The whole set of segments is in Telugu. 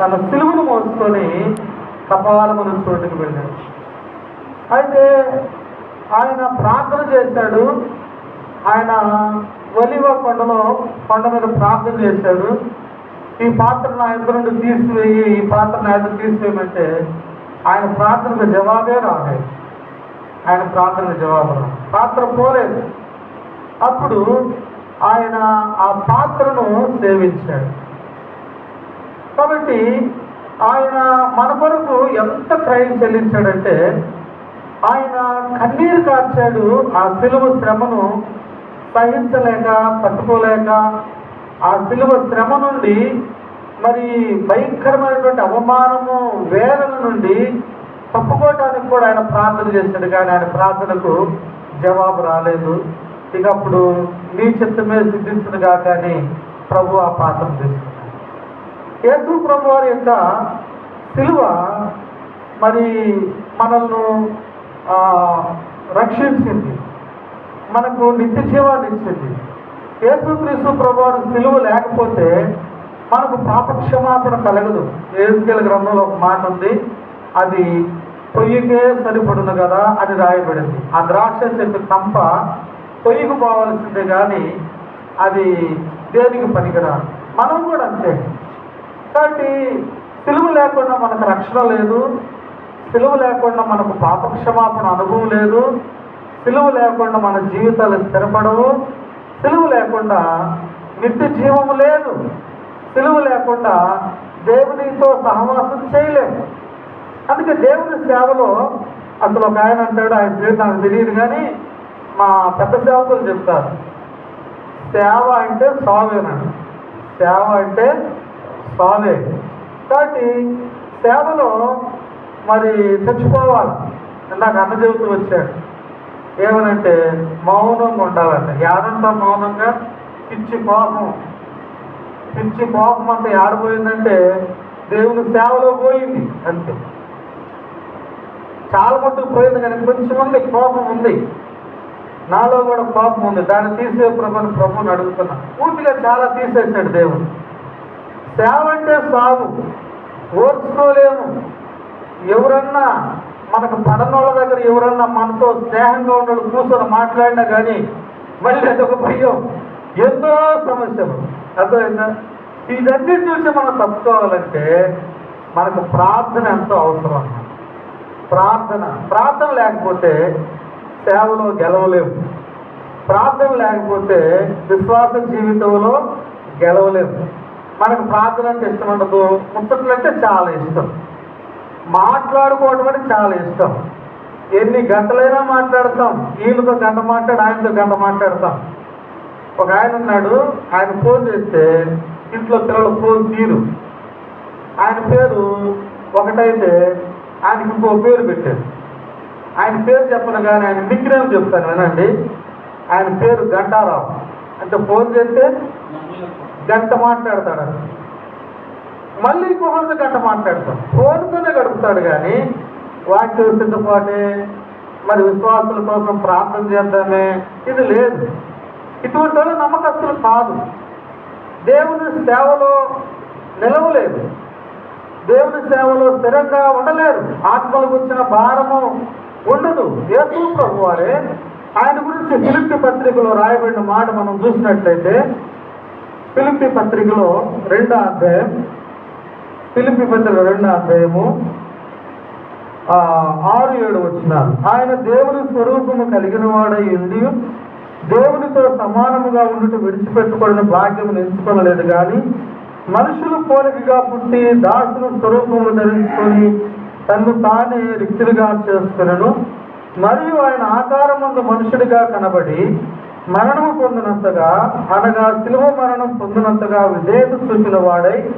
తన సిలువను మోసుకొని కపాలమును చోటుకు వెళ్ళాడు. అయితే ఆయన ప్రార్థన చేశాడు. ఆయన ఒలివ కొండలో కొండ మీద ప్రార్థన చేశాడు. ఈ పాత్ర నా ఎదురు నుండి తీసివేయి ఈ పాత్ర నా ఎదురు తీసివేయమంటే ఆయన ప్రార్థనకు జవాబే రాలేదు. ఆయన ప్రార్థనకు జవాబు పాత్ర పోలేదు. అప్పుడు ఆయన ఆ పాత్రను సేవించాడు. కాబట్టి ఆయన మన కొరకు ఎంత క్రయం చెల్లించాడంటే ఆయన కన్నీరు కార్చాడు ఆ సిలువ శ్రమను సహించలేక తట్టుకోలేక ఆ సిలువ శ్రమ నుండి మరి భయంకరమైనటువంటి అవమానము వేదన నుండి తప్పుకోవటానికి కూడా ఆయన ప్రార్థన చేశాడు. కానీ ఆయన ప్రార్థనకు జవాబు రాలేదు. ఇక అప్పుడు నీ చిత్తమే సిద్ధించదుగా కానీ ప్రభు ఆ పాత్ర తీసుకుంది యేసు ప్రభు వారి యొక్క సిలువ మరి మనల్ని రక్షించింది. మనకు నిత్య జీవాన్ని ఇచ్చింది. యేసుక్రీస్తు ప్రభు వారి సిలువ లేకపోతే మనకు పాపక్షమాపణ కలగదు. ఏసుకెళ్ళ గ్రంథంలో ఒక మాట ఉంది అది పొయ్యికే సరిపడును కదా అని రాయబడింది. ఆ ద్రాక్ష చెట్టు కంప పొయ్యికి పోవాల్సిందే కానీ అది దేనికి పనికిరాదు? మనం కూడా అంతే. కాబట్టి సిలువ లేకుండా మనకు రక్షణ లేదు. సిలువ లేకుండా మనకు పాపక్షమాపణ అనుభవం లేదు. సిలువ లేకుండా మన జీవితాలు స్థిరపడవు. సిలువ లేకుండా నిత్య జీవము లేదు. సిలువ లేకుండా దేవునితో సహవాసం చేయలేము. అందుకే దేవుని సేవలో అసలు ఒక ఆయన అంటాడు ఆయన పేరు నాకు తెలియదు కానీ మా పెద్ద సేవకులు చెప్తారు. సేవ అంటే సావేనండి సేవ అంటే స్వామి కాబట్టి సేవలో మరి చచ్చిపోవాలి. ఇందాక అన్న చెబుతూ వచ్చాడు. ఏమనంటే మౌనంగా ఉండాలంట. యాదంతా మౌనంగా? పిచ్చి కోపం. పిచ్చి కోపం అంతా ఆడిపోయిందంటే దేవుని సేవలో పోయింది అంతే. చాలా మట్టుకు పోయింది కానీ కొంచెం ఉంది కోపం ఉంది. నాలో కూడా కోపం ఉంది. దాన్ని తీసే ప్రభుని ప్రభుని అడుగుతున్నా. పూర్తిగా చాలా తీసేసాడు దేవుడు. సేవ అంటే సాగు. ఓర్చుకోలేము. ఎవరన్నా మనకు పడనోళ్ళ దగ్గర ఎవరన్నా మనతో స్నేహంగా ఉన్నాడు కూర్చొని మాట్లాడినా కానీ మళ్ళీ అదొక భయం. ఎన్నో సమస్యలు. అర్థమైందా? ఇదన్నిటి నుంచి మనం తప్పుకోవాలంటే మనకు ప్రార్థన ఎంతో అవసరం. ప్రార్థన. ప్రార్థన లేకపోతే సేవలో గెలవలేము. ప్రార్థన లేకపోతే విశ్వాస జీవితంలో గెలవలేము. మనకు ప్రార్థన అంటే ఇష్టం ఉండదు. ముచ్చట్లు అంటే చాలా ఇష్టం. మాట్లాడుకోవడం అంటే చాలా ఇష్టం. ఎన్ని గంటలైనా మాట్లాడతాం. వీళ్ళతో గంట మాట్లాడు ఆయనతో గంట మాట్లాడతాం. ఒక ఆయన ఉన్నాడు ఆయన ఫోన్ చేస్తే ఇంట్లో పిల్లలు ఫోన్ తీరు ఆయన పేరు ఒకటైతే ఆయనకి ఇంకో పేరు పెట్టారు. ఆయన పేరు చెప్పను కానీ ఆయన నిక్నేమ్ చెప్తాను వినండి. ఆయన పేరు గంటారావు అంటే ఫోన్ చేస్తే గంట మాట్లాడతాడు అని మళ్ళీ ఇంకొకరితో గంట మాట్లాడతాడు. ఫోన్తోనే గడుపుతాడు కానీ వాక్యం సిద్ధపాటే మరి విశ్వాసుల కోసం ప్రార్థన చేద్దామే ఇది లేదు. ఇటువంటి వాళ్ళు నమ్మకస్తులు కాదు. దేవుని సేవలో నిలవలేదు. దేవుని సేవలో స్థిరంగా ఉండలేరు. ఆత్మలకు వచ్చిన భారము ఉండదు. యేసు ప్రభు వారే ఆయన గురించి ఫిలిప్పి పత్రికలో రాయబడిన మాట మనం చూసినట్లయితే పిలిపి పత్రికలో రెండో అధ్యాయం. పిలిపి పత్రిక రెండో అధ్యాయము ఆరు ఏడు వచ్చినారు ఆయన దేవుని స్వరూపము కలిగిన వాడై ఉండి దేవునితో సమానముగా ఉండుట విడిచిపెట్టుకోవడం భాగ్యము ఎంచుకొనలేదు కానీ మనుషులు పోలికగా పుట్టి దాసుని స్వరూపము ధరించుకొని తను తానే రిక్తులుగా చేసుకునను. మరియు ఆయన ఆకారమందు మనుషుడిగా కనబడి మరణము పొందినంతగా అనగా శిలువ మరణం పొందినంతగా విధేయత చూపిన వాడై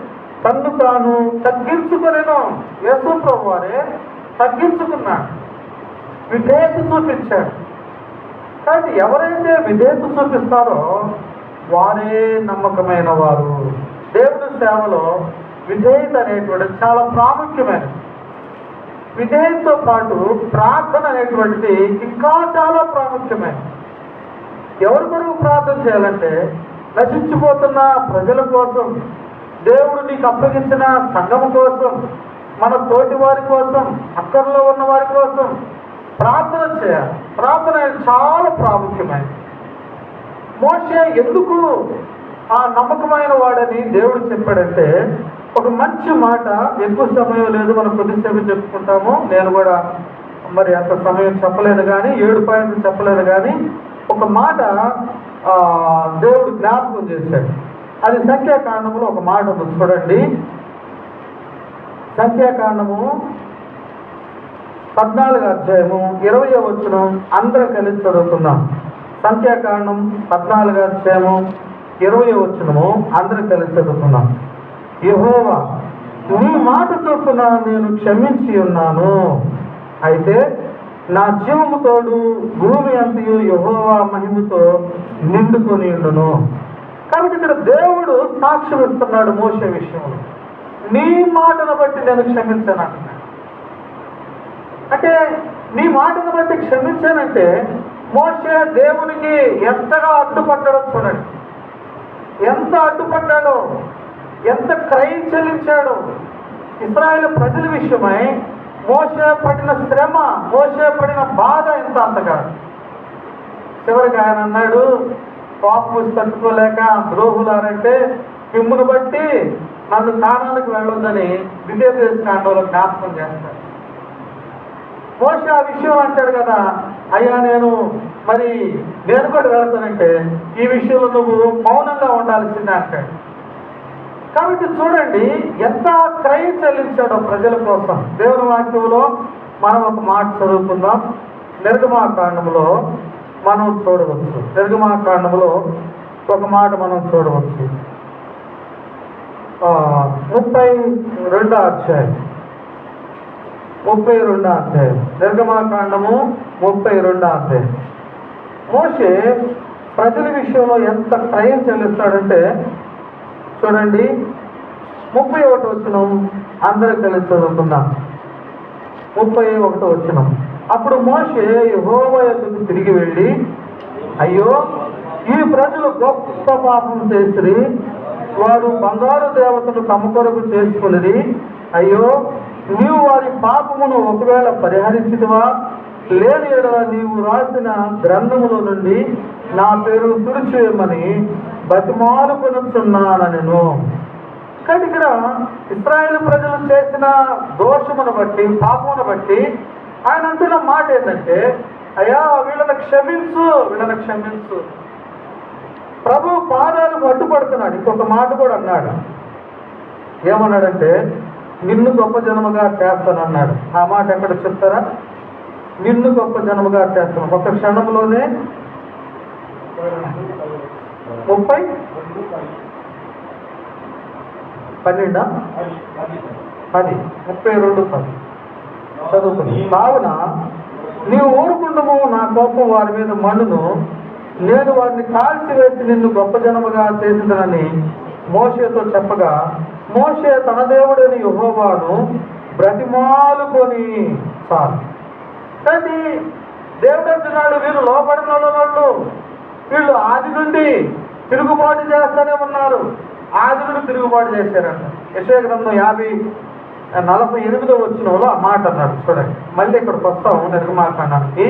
తన్ను తాను తగ్గించుకునేను. యేసు వారే తగ్గించుకున్నాడు విధేయత చూపించాడు. కానీ ఎవరైతే విధేయత చూపిస్తారో వారే నమ్మకమైన వారు. దేవుని సేవలో విధేయత అనేటువంటిది చాలా ప్రాముఖ్యమైనది. విధేయతతో పాటు ప్రార్థన అనేటువంటిది ఇంకా చాలా ప్రాముఖ్యమైనది. ఎవరి కొరకు ప్రార్థన చేయాలంటే నశించిపోతున్న ప్రజల కోసం దేవుడు నీకు అప్పగించిన సంఘం కోసం మన తోటి వారి కోసం అక్కర్లో ఉన్న వారి కోసం ప్రార్థన చేయాలి. ప్రార్థన చాలా ప్రాముఖ్యమైనది. మోషే ఎందుకు ఆ నమ్మకమైన వాడని దేవుడు చెప్పాడంటే ఒక మంచి మాట ఎక్కువ సమయం లేదు మనం కొద్దిసేపు చెప్పుకుంటాము. నేను కూడా మరి అంత సమయం చెప్పలేను కానీ ఏడు పాయింట్లు చెప్పలేను కానీ ఒక మాట దేవుడు జ్ఞాపకం చేశాడు. అది సంఖ్యాకాండములో ఒక మాట ఉంది. చూడండి. సంఖ్యాకాండము పద్నాలుగు అధ్యాయము ఇరవై వచ్చిన అందరూ కలిసి చదువుకుందాం. సంఖ్యాకాండం పద్నాలుగు అధ్యాయము ఇరవై వచ్చినము అందరూ కలిసి చదువుకుందాం. యహోవా నీ మాట చొప్పున నేను క్షమించి ఉన్నాను. అయితే నా జీవము తోడు భూమి అంతయు యహోవా మహిమతో నిండుకొని ఉండును. కాబట్టి ఇక్కడ దేవుడు సాక్ష్యం ఇస్తున్నాడు మోసే విషయంలో. నీ మాటను బట్టి నేను క్షమించాను అంటే నీ మాటను బట్టి క్షమించానంటే మోసే దేవునికి ఎంతగా అడ్డుపడ్డాడో చూడండి. ఎంత అడ్డుపడ్డాడో ఎంత క్రయం చెల్లించాడో. ఇస్రాయేల్ ప్రజల విషయమై మోసే పడిన శ్రమ మోసే పడిన బాధ ఎంత అంతగా? చివరికి ఆయన అన్నాడు పాపు తట్టుకోలేక ద్రోహులారంటే మిమ్మును బట్టి నన్ను స్థానానికి వెళ్ళొద్దని విజయదేశ కాండంలో జ్ఞాపకం చేస్తాడు మోస ఆ విషయం అంటాడు కదా అయ్యా నేను మరి నేను కూడా వెళ్తానంటే ఈ విషయంలో నువ్వు మౌనంగా ఉండాల్సిందే అంటాడు. కాబట్టి చూడండి ఎంత క్రయం చెల్లించాడో ప్రజల కోసం. దేవుని వాక్యంలో మనం ఒక మాట చదువుకుందాం. నిర్గమాకాండంలో మనం చూడవచ్చు. నిర్గమాకాండంలో ఒక మాట మనం చూడవచ్చు. ముప్పై రెండో అధ్యాయం. ముప్పై రెండో అధ్యాయం. నిర్గమాకాండము ముప్పై రెండో అధ్యాయం. మోసే ప్రజల విషయంలో ఎంత క్రయం చెల్లిస్తాడంటే చూడండి. ముప్పై ఒకటి వచ్చిన అందరూ కలిసి చదువుకుందాం. ముప్పై ఒకటి వచ్చిన అప్పుడు మోషే యెహోవా యొద్దకు తిరిగి వెళ్ళి అయ్యో ఈ ప్రజలు గొప్ప పాపం చేసిరి వారు బంగారు దేవతను తమ కొరకు చేసుకున్నది అయ్యో నీవు వారి పాపమును ఒకవేళ పరిహరించిదివా లేని నీవు రాసిన గ్రంథములో నుండి నా పేరు తుడిచేయమని బతిమాలుకొనుచున్నానను కానీ ఇక్కడ ఇస్రాయేల్ ప్రజలు చేసిన దోషమును బట్టి పాపమును బట్టి ఆయన అంటున్న మాట ఏంటంటే అయ్యా వీళ్ళని క్షమించు వీళ్ళని క్షమించు. ప్రభు పాదాలకు అడ్డుపడుతున్నాడు ఇంకొక మాట కూడా అన్నాడు. ఏమన్నాడంటే నిన్ను గొప్ప జనముగా చేస్తానన్నాడు. ఆ మాట ఎక్కడ చెప్తారా? నిన్ను గొప్ప జనముగా చేస్తాను. ఒక క్షణంలోనే ముప్పై? పన్నెండా? పది. ముప్పై రెండు పది. చదువుకుని కావున నీవు ఊరుకుండము నా కోపం వారి మీద మండును. నేను వారిని కాల్చి వేసి నిన్ను గొప్ప జనముగా చేసిందనని మోషేతో చెప్పగా మోషే తన దేవుడైన యుహోవాను బ్రతిమాలుకొని చాలు కానీ దేవుడు అంటున్నాడు వీళ్ళు లోపడిన వాళ్ళు వీళ్ళు ఆది నుండి తిరుగుబాటు చేస్తూనే ఉన్నారు. ఆది తిరుగుబాటు చేశారంట. యశయ గ్రంథం యాభై నలభై ఎనిమిదో వచ్చిన వాళ్ళు ఆ మాట అన్నారు చూడండి. మళ్ళీ ఇక్కడికి వస్తాము నిర్మాకాండానికి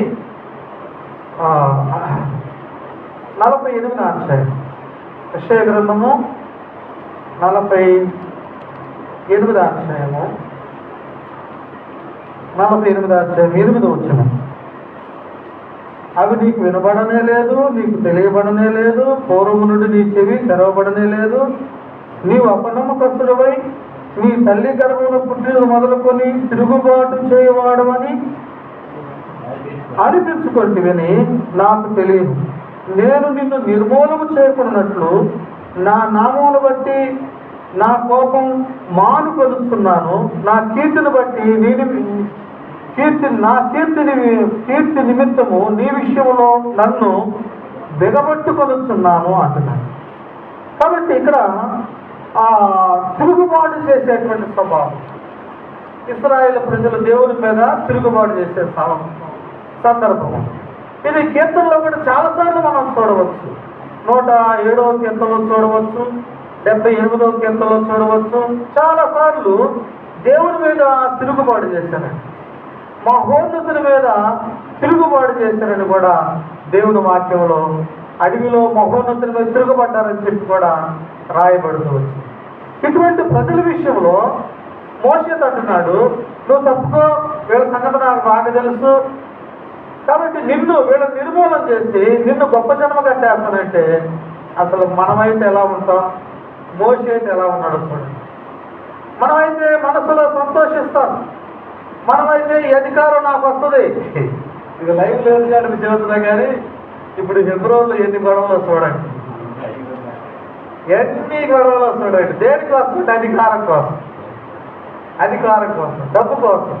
నలభై ఎనిమిది అధ్యాయం. యశయ గ్రంథము నలభై ఎనిమిది అధ్యాయము. నలభై ఎనిమిది అధ్యాయం ఎనిమిది వచ్చినాము అవి నీకు వినబడనే లేదు నీకు తెలియబడనే లేదు పూర్వము నుండి నీ చెవి తెరవబడనే లేదు. నీవు అపనమ్మకస్తుడవై నీ తల్లి గర్భమును పుట్టిన మొదలుకొని తిరుగుబాటు చేయవాడమని అనిపించుకొంటివని నాకు తెలియదు. నేను నిన్ను నిర్మూలము చేయకున్నట్లు నా నామమును బట్టి నా కోపం మానుకొలుస్తున్నాను నా కీర్తిని బట్టి నేను కీర్తి నా కీర్తిని కీర్తి నిమిత్తము నీ విషయంలో నన్ను దిగబట్టుకొనుచున్నాను అంటున్నాను కాబట్టి ఇక్కడ ఆ తిరుగుబాటు చేసేటువంటి స్వభావం. ఇస్రాయేల్ ప్రజలు దేవుని మీద తిరుగుబాటు చేసే స్థలం సందర్భం ఇది కీర్తనలో కూడా చాలాసార్లు మనం చూడవచ్చు. నూట ఏడవ కీర్తనలో చూడవచ్చు డెబ్బై ఎనిమిదవ కీర్తనలో చూడవచ్చు. చాలాసార్లు దేవుని మీద తిరుగుబాటు చేశారండి మహోన్నతుని మీద తిరుగుబాటు చేశారని కూడా దేవుని వాక్యంలో అడవిలో మహోన్నతుల మీద తిరుగుబడ్డారని చెప్పి కూడా రాయబడుతూ వచ్చింది. ఇటువంటి ప్రజల విషయంలో మోసే అంటున్నాడు నువ్వు తప్పుకో వీళ్ళ సంగతి నాకు బాగా తెలుసు. కాబట్టి నిన్ను వీళ్ళ నిర్మూలన చేసి నిన్ను గొప్ప జన్మగా చేస్తానంటే అసలు మనమైతే ఎలా ఉంటాం? మోసే అయితే ఎలా ఉన్నాడు చూడండి. మనమైతే మనసులో సంతోషిస్తాం. మనమైతే ఈ అధికారం నాకు వస్తుంది. ఇక లైవ్ లేదు కానీ మీ చెబుతున్నా కానీ ఇప్పుడు ఫిబ్రవరిలో ఎన్ని గొడవలు చూడండి. ఎన్ని గొడవలు చూడండి. దేనికోసం అంటే అధికారం కోసం. అధికారం కోసం. డబ్బు కోసం.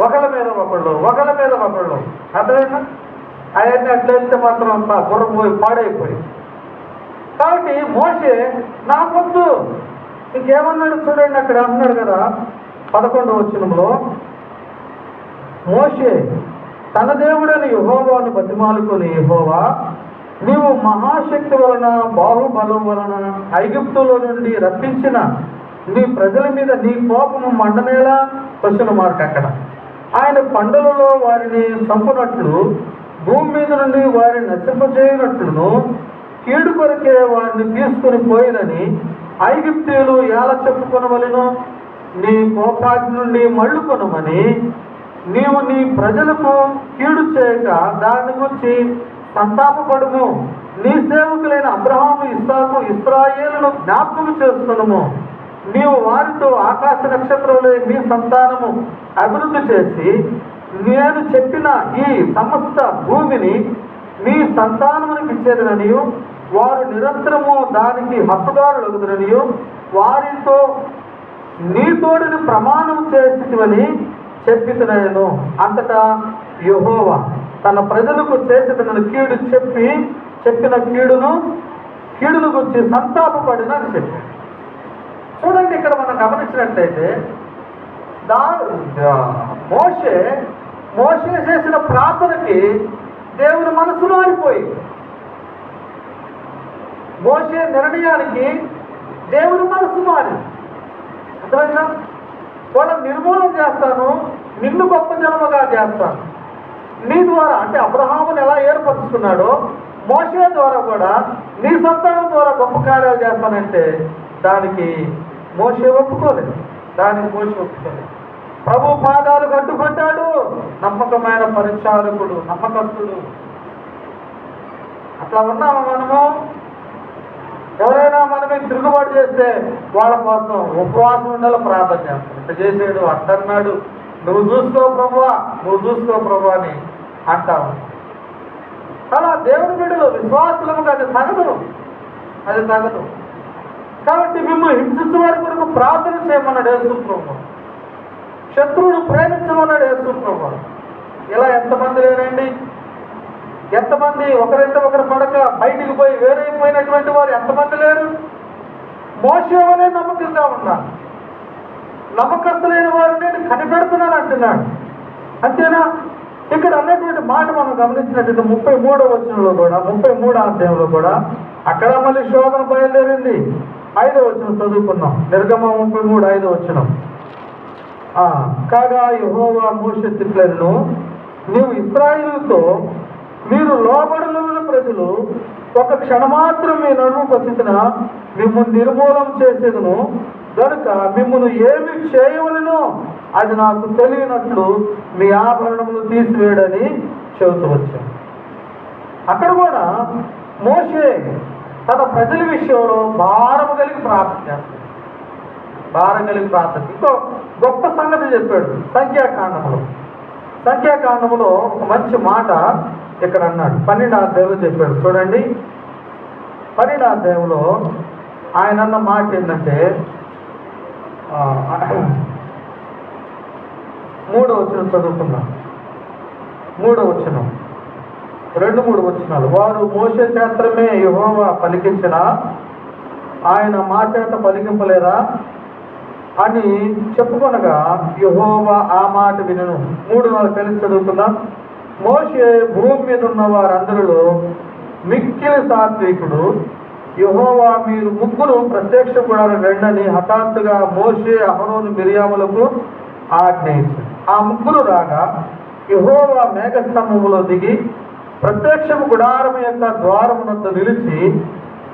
ఒకళ్ళ మీద ఒకళ్ళు ఒకళ్ళ మీద ఒకళ్ళు. అర్థమైనా అవన్నీ అట్లా వెళ్తే మాత్రం అంతా బుర్ర పోయి పాడైపోయి. కాబట్టి మోసే నాకొద్దు ఇంకేమన్నాడు చూడండి అక్కడ? అంటున్నాడు కదా. పదకొండు వచనంలో మోషే తన దేవుడని యహోవాను బతిమాలుకుని యహోవా నీవు మహాశక్తి వలన బాహుబలం వలన ఐగుప్తులో నుండి రప్పించిన నీ ప్రజల మీద నీ కోపము మండనేలా? క్వశ్చన్ మార్క్ అక్కడ. ఆయన పండులలో వారిని చంపునట్లు భూమి మీద నుండి వారిని నశింపజేయనట్లును కీడు కొరకే వారిని తీసుకుని పోయినని ఐగుప్తీయులు ఎలా చెప్పుకొనవలెను? నీ కోపాటి నుండి మళ్ళుకొనమని నీవు నీ ప్రజలకు కీడు చేయక దాని గురించి సంతాపపడుము. నీ సేవకులైన అబ్రహాము ఇస్సాకు ఇస్రాయేలును జ్ఞాపకం చేస్తున్నాము నీవు వారితో ఆకాశ నక్షత్రంలో నీ సంతానము అభివృద్ధి చేసి నేను చెప్పిన ఈ సమస్త భూమిని మీ సంతానమునికి ఇచ్చేదననియు. వారు నిరంతరము దానికి హక్కుదారులు వారితో నీతోడిని ప్రమాణం చేసివని చెప్పితున్నాను అంతటా యహోవ తన ప్రజలకు చేసిన కీడు చెప్పి చెప్పిన కీడును కీడును గురించి సంతాపపడిన అని చెప్పాడు. చూడండి ఇక్కడ మనం గమనించినట్లయితే దా మోషే మోషే చేసిన ప్రార్థనకి దేవుని మనసులో అయిపోయింది మోసే నిర్ణయానికి దేవుని మనసు మారింది. అర్థమైందా వాళ్ళని నిర్మూలన చేస్తాను నిన్ను గొప్ప జన్మగా చేస్తాను. నీ ద్వారా అంటే అబ్రహాముని ఎలా ఏర్పరుచుకున్నాడో మోసే ద్వారా కూడా నీ సంతానం ద్వారా గొప్ప కార్యాలు చేస్తానంటే దానికి మోసే ఒప్పుకోలేదు. దానికి మోసే ఒప్పుకోలేదు. ప్రభు పాదాలు కట్టుకుంటాడు నమ్మకమైన పరిచారకుడు నమ్మకస్తుడు. అట్లా ఉన్నాము మనము? ఎవరైనా మనమే తిరుగుబాటు చేస్తే వాళ్ళ కోసం ఉపవాసం ఉండాలి ప్రార్థన చేస్తాం. ఇంత చేసేడు అట్టన్నాడు. నువ్వు చూసుకో ప్రభువా నువ్వు చూసుకో ప్రభు అని అంటావు అలా దేవుని బిడ్డలు విశ్వాసులకు అది తగదు. అది తగదు. కాబట్టి మిమ్మల్ని హింసించే వారి కొరకు ప్రార్థన చేయమన్నాడు యేసు శత్రువును ప్రేమించమన్నాడు యేసు ఇలా ఎంతమంది లేరండి? ఎంతమంది ఒకరంటే ఒకరు పడక బయటికి పోయి వేరైపోయినటువంటి వారు ఎంతమంది లేరు? మోసేవనే నమ్మకంగా ఉన్నాను నమ్మకస్తులైన వారు నేను కనిపెడుతున్నాను అంటున్నాడు. అంతేనా? ఇక్కడ అన్నటువంటి మాట మనం గమనించినట్టు ముప్పై మూడో వచనంలో కూడా ముప్పై మూడో అధ్యాయంలో కూడా అక్కడ మళ్ళీ శోధన బయలుదేరింది. ఐదో వచనం చదువుకున్నాం. నిర్గమ ముప్పై మూడు ఐదో వచనం. కాగా యహోవా మోష తిట్లను నీవు ఇస్రాయిల్తో మీరు లోబడులున్న ప్రజలు ఒక క్షణమాత్రం మీ నడుముకు వచ్చిన మిమ్మల్ని నిర్మూలం చేసేదను. కనుక మిమ్మల్ని ఏమి చేయవలనో అది నాకు తెలియనట్లు మీ ఆభరణములు తీసివేయడని చెబుతూ వచ్చాను. అక్కడ కూడా మోసే తన ప్రజల విషయంలో భారము కలిగి ప్రార్థన చేస్తాడు. భారం కలిగి ప్రార్థన. ఇంకో గొప్ప సంగతి చెప్పాడు సంఖ్యాకాండములో. సంఖ్యాకాండములో ఒక మంచి మాట ఇక్కడ అన్నాడు. పన్నెండు అధ్యాయంలో చెప్పాడు. చూడండి. పన్నెండు అధ్యాయంలో ఆయన అన్న మాట ఏంటంటే మూడో వచ్చిన చదువుకుందాం. మూడో వచ్చిన రెండు మూడు వచ్చినాలు వారు మోసే చేత్రమే యహోవా పలికించిన ఆయన మా చేత పలికింపలేదా అని చెప్పుకొనగా యహోవా ఆ మాట వినను. మూడు నాలుగు కలిసి చదువుకుందాం. మోషే భూమి మీద ఉన్న వారందరిలో మిక్కిలి సాత్వికుడు యహోవా మీరు ముగ్గురు ప్రత్యక్ష గుడారం వెళ్ళని హఠాత్తుగా మోషే అహరోను మిరియాములకు ఆజ్ఞయించారు ఆ ముగ్గురు రాగా యహోవా మేఘస్తంభములో దిగి ప్రత్యక్షము గుడారం యొక్క ద్వారమునంత నిలిచి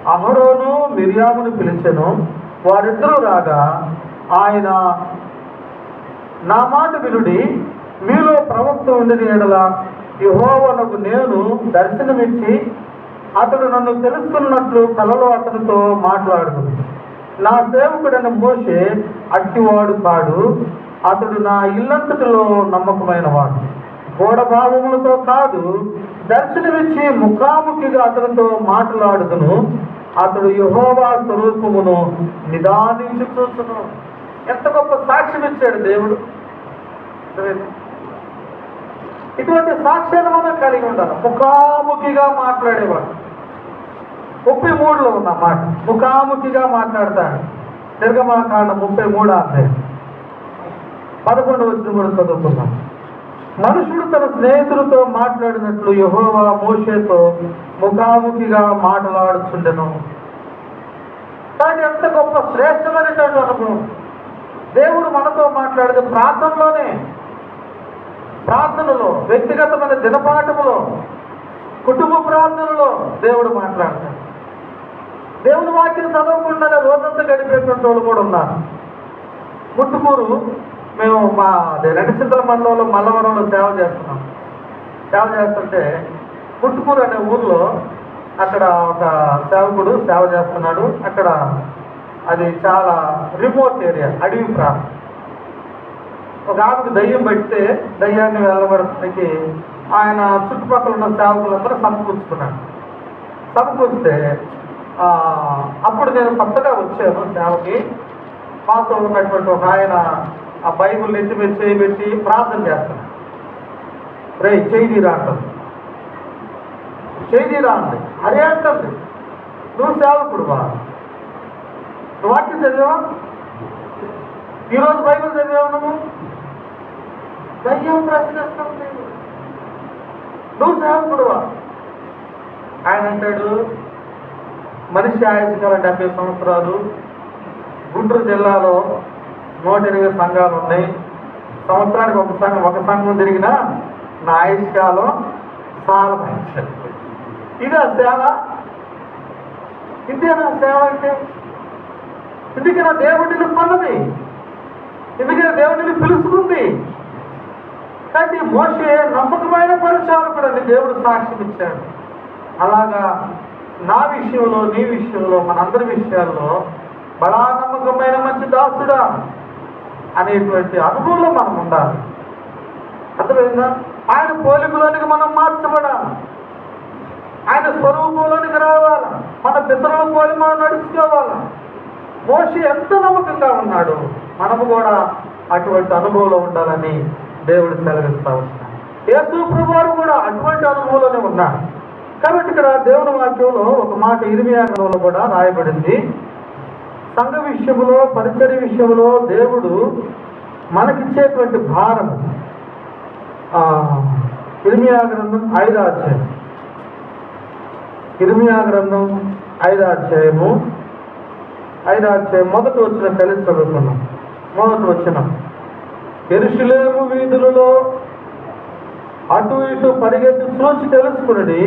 అహరోను మిరియామును పిలిచెను. వారిద్దరూ రాగా ఆయన నా మాట వినుడి మీలో ప్రవక్త ఉండని ఎడల యహోవనకు నేను దర్శనమిచ్చి అతడు నన్ను తెలుసుకున్నట్లు కలలో అతనితో మాట్లాడుతుంది నా సేవకుడైన మోసే అట్టివాడు కాడు. అతడు నా ఇల్లంతటిలో నమ్మకమైన వాడు గోడభావములతో కాదు దర్శనమిచ్చి ముఖాముఖిగా అతనితో మాట్లాడుదును. అతడు యహోవా స్వరూపమును నిదానించి చూసును ఎంత గొప్ప సాక్ష్యం ఇచ్చాడు దేవుడు. అర్థమైందా? ఇటువంటి సాక్ష్యాన్ని మనం కలిగి ఉండాలి ముఖాముఖిగా మాట్లాడేవాడు. ముప్పై మూడులో ఉన్న మాట. ముఖాముఖిగా మాట్లాడతాడు. నిర్గమాకాండ ముప్పై మూడు అధ్యాయం. పదకొండు వచ్చిన కూడా చదువుకున్నాం మనుషుడు తన స్నేహితులతో మాట్లాడినట్లు యెహోవా మోషేతో ముఖాముఖిగా మాట్లాడుచుండెను. కానీ ఎంత గొప్ప శ్రేష్టమైనటువంటి అనుభవం. దేవుడు మనతో మాట్లాడేది ప్రాంతంలోనే ప్రార్థనలో వ్యక్తిగతమైన దినపాఠములో కుటుంబ ప్రార్థనలో దేవుడు మాట్లాడతాడు. దేవుని వాక్యం చదవకుండానే రోజంతా గడిపేటువంటి వాళ్ళు కూడా ఉన్నారు. ముట్టుకూరు మేము మా అదే రెండుచింతల మండలంలో మల్లవరంలో సేవ చేస్తున్నాం. సేవ చేస్తుంటే ముట్టుకూరు అనే ఊర్లో అక్కడ ఒక సేవకుడు సేవ చేస్తున్నాడు. అక్కడ అది చాలా రిమోట్ ఏరియా అడవి ప్రాంతం. ఒక ఆమెకు దయ్యం పెడితే దయ్యాన్ని వెళ్ళబడటానికి ఆయన చుట్టుపక్కల ఉన్న సేవకులందరూ సమకూర్చుకున్నాడు సమకూర్చితే అప్పుడు నేను కొత్తగా వచ్చాను సేవకి. మాతో ఉన్నటువంటి ఒక ఆయన ఆ బైబుల్ నెత్తి మీద చేయబెట్టి ప్రార్థన చేస్తాను రే చేయదీరా అంటుంది చేయదీరా అంది. అరే అంటుంది నువ్వు సేవకుడు బా నువ్వు వాక్యం చదివా ఈరోజు బైబిల్ చదివావు నువ్వు? దయ్యం ప్రశ్నిస్తుంది నువ్వు సేవకుడువా ఆయన అంటాడు మనిషి ఆయుష్కాలం డెబ్బై సంవత్సరాలు గుంటూరు జిల్లాలో నూట ఇరవై సంఘాలు ఉన్నాయి. సంవత్సరానికి ఒక సంఘం ఒక సంఘం తిరిగినా నా ఆయుష్కాలం చాలా ఇదా సేవ? ఇదేనా సేవ అంటే? ఎందుకైనా దేవుడిని కొన్నది. ఎందుకైనా దేవుడిని పిలుస్తుంది. కాబట్టి మోసే నమ్మకమైన పరిచారకుడు అని దేవుడు సాక్ష్యం ఇచ్చాడు. అలాగా నా విషయంలో నీ విషయంలో మనందరి విషయాల్లో బడా నమ్మకమైన మంచి దాసుడా అనేటువంటి అనుభవంలో మనం ఉండాలి. అర్థమైందా? ఆయన పోలికలోనికి మనం మార్చబడాలి. ఆయన స్వరూపంలోనికి రావాలి. మన పితరుల పోలి మనం నడుచుకోవాలి. మోషి ఎంత నమ్మకంగా ఉన్నాడు మనము కూడా అటువంటి అనుభవంలో ఉండాలని దేవుడు సెలవిస్తా ఉన్నాడు. యేసు ప్రభువారు కూడా అటువంటి అనుభవంలోనే ఉన్నారు. కాబట్టి ఇక్కడ దేవుని వాక్యంలో ఒక మాట ఇరిమియా కూడా రాయబడింది. సంఘ విషయంలో పరిచర్య విషయంలో దేవుడు మనకిచ్చేటువంటి భారం ఆ, ఇర్మియా గ్రంథం ఐదో అధ్యాయం. ఇర్మియా గ్రంథం ఐదో అధ్యాయము ఐదో అధ్యాయం మొదటి వచ్చిన కలిసి చదువుకున్నాం. మొదటి వచ్చిన ఎరుషులేము వీధులలో అటు ఇటు పరిగెత్తి చూచి తెలుసుకుని